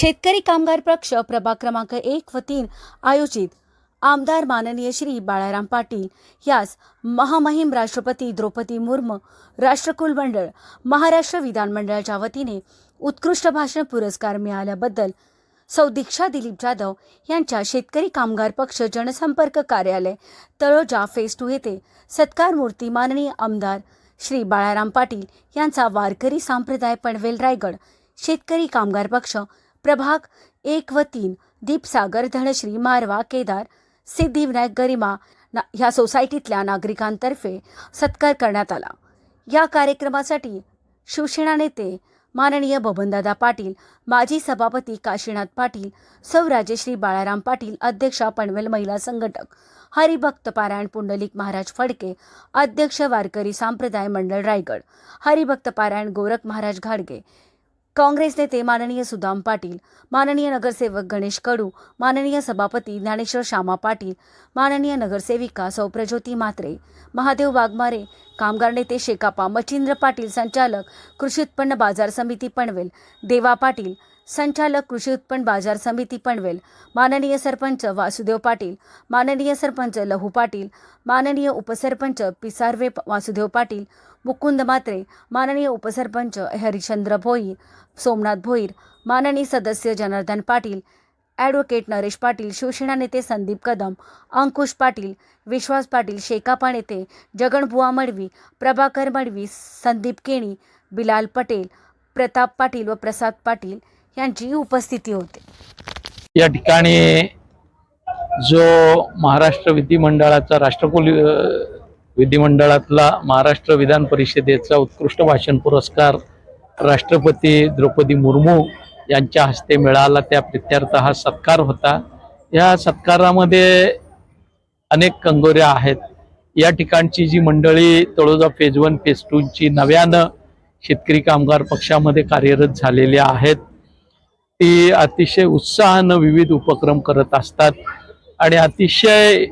शेतकरी कामगार पक्ष प्रभाग क्रमांक एक व तीन आयोजित आमदार माननीय श्री बाळाराम पाटील यास महामहिम राष्ट्रपती द्रौपदी मुर्मू राष्ट्रकुल मंडळ महाराष्ट्र विधानमंडळाच्या वतीने उत्कृष्ट भाषण पुरस्कार मिळाल्याबद्दल सौ दीक्षा दिलीप जाधव यांच्या शेतकरी कामगार पक्ष जनसंपर्क कार्यालय तळोजा फेस टू येथे सत्कार मूर्ती माननीय आमदार श्री बाळाराम पाटील यांचा वारकरी संप्रदाय पनवेल रायगड शेतकरी कामगार पक्ष प्रभाग एक व तीन दीपसागर धनश्री मारवा केदार सिद्धिविनायक गरिमा ना ह्या सोसायटीतल्या नागरिकांतर्फे सत्कार करण्यात आला. या कार्यक्रमासाठी शिवसेना नेते माननीय बबनदादा पाटील माजी सभापती काशीनाथ पाटील सौ राजेश्री बाळाराम पाटील अध्यक्षा पनवेल महिला संघटक हरिभक्त पारायण पुंडलिक महाराज फडके अध्यक्ष वारकरी संप्रदाय मंडळ रायगड हरिभक्त पारायण गोरख महाराज घाडगे काँग्रेस नेते माननीय सुदाम पाटील माननीय नगरसेवक गणेश कडू माननीय सभापती ज्ञानेश्वर श्यामा पाटील माननीय नगरसेविका सौप्रज्योती म्हात्रे महादेव वाघमारे कामगार नेते शेकापा मच्छिंद्र पाटील संचालक कृषी उत्पन्न बाजार समिती पनवेल देवा पाटील संचालक कृषी उत्पन्न बाजार समिती पनवेल माननीय सरपंच वासुदेव पाटील माननीय सरपंच लहू पाटील माननीय उपसरपंच पिसारवे वासुदेव पाटील मुकुंद मात्रे माननीय उपसरपंच हरिश्चंद्र भोईर सोमनाथ भोईर माननीय सदस्य जनार्दन पाटील ॲडव्होकेट नरेश पाटील शिवसेना नेते संदीप कदम अंकुश पाटील विश्वास पाटील शेकापा नेते जगणबुवा मडवी प्रभाकर मडवी संदीप केणी बिलाल पटेल प्रताप पाटील व प्रसाद पाटील यांची उपस्थिती होती. या ठिकाणी जो महाराष्ट्र विधिमंडळाचा राष्ट्रकुल विधिमंडळातला महाराष्ट्र विधान परिषदेचा उत्कृष्ट भाषण पुरस्कार राष्ट्रपती द्रौपदी मुर्मू यांच्या हस्ते मिळाला त्या प्रत्यर्थ हा सत्कार होता. या सत्कारामध्ये अनेक कंगोऱ्या आहेत. या ठिकाणची जी मंडळी तळोजा फेज वन फेज टूची नव्यानं शेतकरी कामगार पक्षामध्ये कार्यरत झालेल्या आहेत. ती अतिशय उत्साहानं विविध उपक्रम करत असतात. आणि अतिशय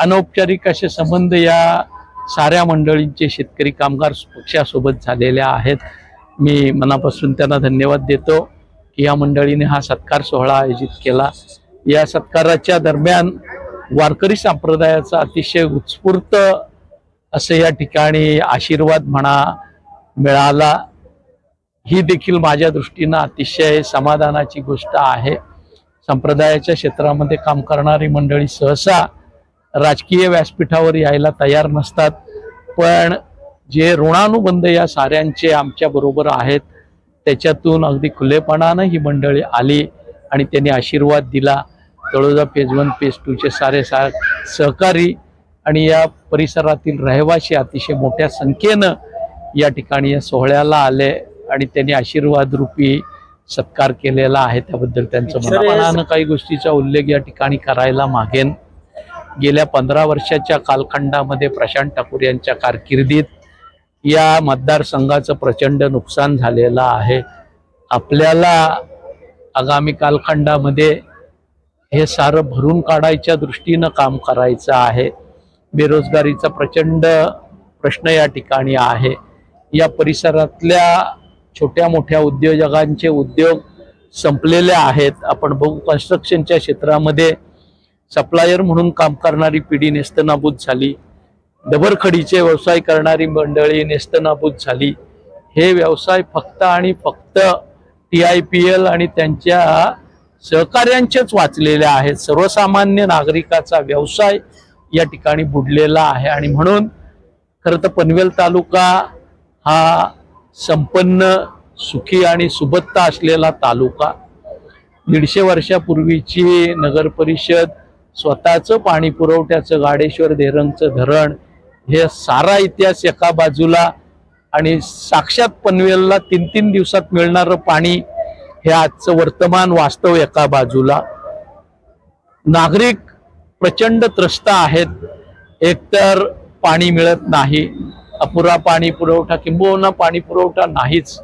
अनौपचारिक असे संबंध या साऱ्या मंडळींचे शेतकरी कामगार पक्षासोबत झालेले आहेत. मी मनापासून त्यांना धन्यवाद देतो की या मंडळीने हा सत्कार सोहळा आयोजित केला. या सत्काराच्या दरम्यान वारकरी संप्रदायाचा अतिशय उत्स्फूर्त असं या ठिकाणी आशीर्वाद म्हणा मिळाला. ही देखील माझ्या दृष्टीनं अतिशय समाधानाची गोष्ट आहे. संप्रदायाच्या क्षेत्रामध्ये काम करणारी मंडळी सहसा राजकीय व्यासपीठावर यायला तयार नसतात. पण जे ऋणानुबंध या साऱ्यांचे आमच्या बरोबर आहेत त्याच्यातून अगदी खुलेपणानं ही मंडळी आली आणि त्यांनी आशीर्वाद दिला. तळोजा पेज वन पेज टूचे सारे सा सहकारी आणि या परिसरातील रहिवासी अतिशय मोठ्या संख्येनं या ठिकाणी या सोहळ्याला आले. आणि त्यांनी आशीर्वाद रूपी सत्कार केलेला आहे त्याबद्दल त्यांचं मनापानानं काही गोष्टीचा उल्लेख या ठिकाणी करायला मागेन. गेल्या पंधरा वर्षाच्या कालखंडामध्ये प्रशांत ठाकूर यांच्या कारकिर्दीत या मतदारसंघाचं प्रचंड नुकसान झालेलं आहे. आपल्याला आगामी कालखंडामध्ये हे सारं भरून काढायच्या दृष्टीनं काम करायचं आहे. बेरोजगारीचा प्रचंड प्रश्न या ठिकाणी आहे. या परिसरातल्या छोट्या मोठ्या उद्योजकांचे उद्योग संपलेले आहेत. आपण बघू कन्स्ट्रक्शनच्या क्षेत्रामध्ये सप्लायर म्हणून काम करणारी पिढी नेस्तनाबूत झाली. डबरखडीचे व्यवसाय करणारी मंडळी नेस्तनाबूत झाली. हे व्यवसाय फक्त आणि फक्त टी आय पी एल आणि त्यांच्या सहकार्यांचेच वाचलेले आहेत. सर्वसामान्य नागरिकाचा व्यवसाय या ठिकाणी बुडलेला आहे. आणि म्हणून खरं तर पनवेल तालुका हा संपन्न सुखी आणि सुबत्ता असलेला तालुका. दीडशे वर्षापूर्वीची नगरपरिषद स्वतःचं पाणी पुरवठ्याचं गाडेश्वर धेरणचं धरण हे सारा इतिहास एका बाजूला आणि साक्षात पनवेलला तीन तीन दिवसात मिळणारं पाणी हे आजचं वर्तमान वास्तव एका बाजूला. नागरिक प्रचंड त्रस्त आहेत एकतर पाणी मिळत नाही. अपुरा पाणी पुरवठा किंबहुना पाणी पुरवठा नाहीच.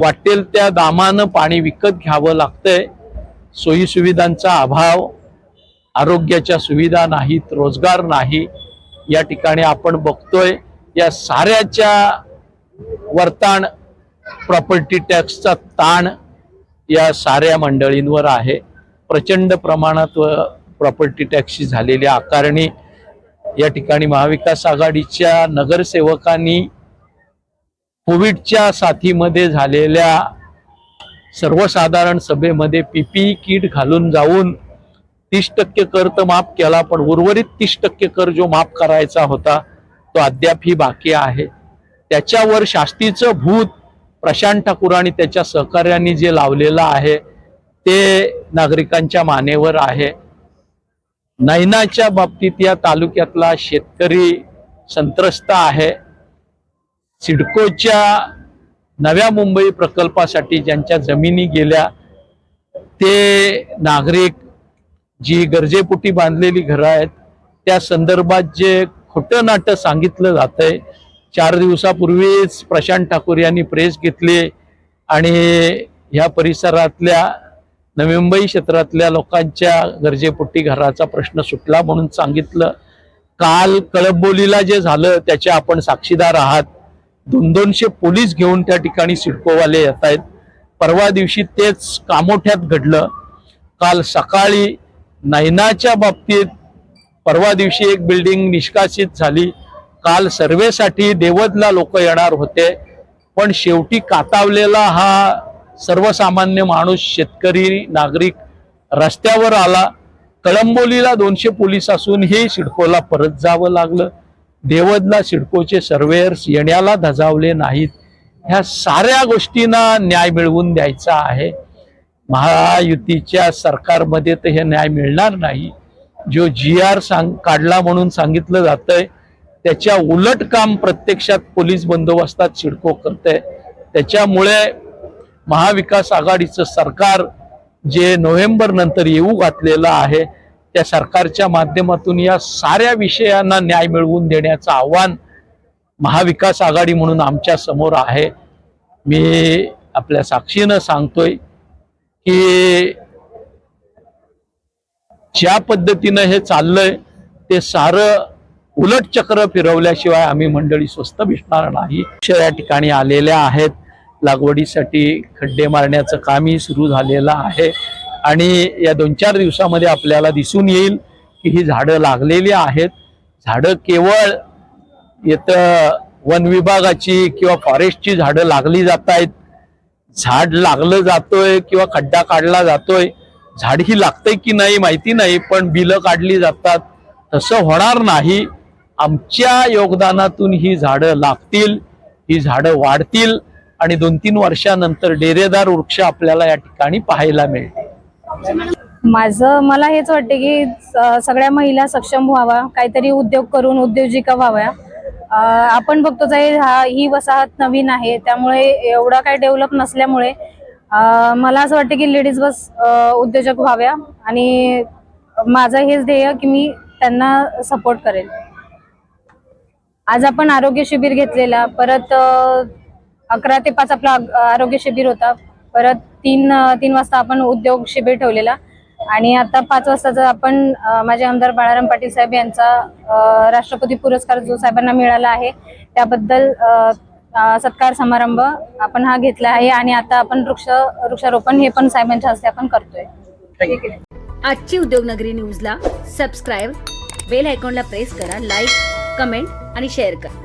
वाटेल त्या दामानं पाणी विकत घ्यावं लागतंय. सोयीसुविधांचा अभाव आरोग्याच्या सुविधा नाहीत रोजगार नाही. या ठिकाणी आपण बघतोय या साऱ्याच्या वर्ताण प्रॉपर्टी टॅक्सचा ताण या साऱ्या मंडळींवर आहे. प्रचंड प्रमाणात प्रॉपर्टी टॅक्सची झालेली आकारणी या ठिकाणी महाविकास आघाडीच्या नगरसेवकांनी कोविडच्या साथीमध्ये झालेल्या सर्वसाधारण सभेमध्ये पीपीई किट घालून जाऊन तीस टक्के कर तर माफ केला पण उर्वरित तीस टक्के कर जो माफ करायचा होता तो अद्यापही बाकी आहे. त्याच्यावर शास्तीचं भूत प्रशांत ठाकूर आणि त्याच्या सहकार्यांनी जे लावलेलं आहे ते नागरिकांच्या मानेवर आहे. नैनाच्या बाबतीत या तालुक्यातला शेतकरी संत्रस्त आहे. सिडकोच्या नव्या मुंबई प्रकल्पासाठी ज्यांच्या जमिनी गेल्या ते नागरिक जी गरजेपुटी बांधलेली घरं आहेत त्या संदर्भात जे खोटं नाटं सांगितलं जातंय चार दिवसापूर्वीच प्रशांत ठाकूर यांनी प्रेस घेतली आणि ह्या परिसरातल्या नवी मुंबई क्षेत्रातल्या लोकांच्या गरजेपोटी घराचा प्रश्न सुटला म्हणून सांगितलं. काल कळबोलीला जे झालं त्याचे आपण साक्षीदार आहात. दोन दोनशे पोलीस घेऊन त्या ठिकाणी सिडकोवाले येत आहेत. परवा दिवशी तेच कामोठ्यात घडलं. काल सकाळी नैनाच्या बाबतीत परवा दिवशी एक बिल्डिंग निष्कासित झाली. काल सर्वेसाठी देवदला लोक येणार होते. पण शेवटी कातावलेला हा सर्वसामान्य माणूस शेतकरी नागरिक रस्त्यावर आला कळंबोलीला दोनशे पोलीस असूनही सिडकोला परत जावं लागलं. देवदला सिडकोचे सर्वेअर्स येण्याला धजावले नाहीत. ह्या साऱ्या गोष्टींना न्याय मिळवून द्यायचा आहे. महायुतीच्या सरकारमध्ये तर हे न्याय मिळणार नाही. जो जी आर सांग काढला म्हणून सांगितलं जातंय त्याच्या उलट काम प्रत्यक्षात पोलीस बंदोबस्तात सिडको करतंय. त्याच्यामुळे महाविकास आघाडीचं सरकार जे नोव्हेंबर नंतर येऊ घातलेलं आहे त्या सरकारच्या माध्यमातून या साऱ्या विषयांना न्याय मिळवून देण्याचं आव्हान महाविकास आघाडी म्हणून आमच्यासमोर आहे. मी आपल्या साक्षीनं सांगतोय की ज्या पद्धतीनं हे चाललंय ते सारं उलट चक्र फिरवल्याशिवाय आम्ही मंडळी स्वस्त भेटणार नाही. या ठिकाणी आलेल्या आहेत. लागवडीसाठी खड्डे मारण्याचं कामही सुरू झालेलं आहे. आणि या दोन चार दिवसामध्ये आपल्याला दिसून येईल की ही झाडं लागलेली आहेत. झाडं केवळ येतं वन विभागाची किंवा फॉरेस्टची झाडं लागली जात आहेत. झाड लागलं जातोय किंवा खड्डा काढला जातोय. झाड ही लागतंय की नाही माहिती नाही पण बिलं काढली जातात. तसं होणार नाही. आमच्या योगदानातून ही झाडं लागतील ही झाडं वाढतील. आणि दोन तीन वर्षानंतर डेरेदार वृक्ष आपल्याला या ठिकाणी पाहायला मिळते. माझं मला हेच वाटते की सगळ्या महिला सक्षम व्हावा काहीतरी उद्योग करून उद्योजिका व्हाव्या. आपण बघतो आहे हा ही वसाहत नवीन आहे त्यामुळे एवढा काही डेव्हलप नसल्यामुळे मला असं वाटतं की लेडीज बस उद्योजक व्हाव्या आणि माझं हेच ध्येय की मी त्यांना सपोर्ट करेल. आज आपण आरोग्य शिबिर घेतलेला परत अकरा ते पाच आपला आरोग्य शिबिर होता. परत तीन तीन वाजता आपण उद्योग शिबिर ठेवलेला. आणि आता पाच वाजताचा आपण माझे आमदार बाळाराम पाटील साहेब यांचा राष्ट्रपती पुरस्कार जो साहेबांना मिळाला आहे त्याबद्दल सत्कार समारंभ आपण हा घेतला आहे. आणि आता आपण वृक्ष वृक्षारोपण हे पण साहेबांच्या हस्ते आपण करतोय. आजची उद्योगनगरी न्यूजला सबस्क्राईब बेल आयकॉनला प्रेस करा लाईक कमेंट आणि शेअर करा.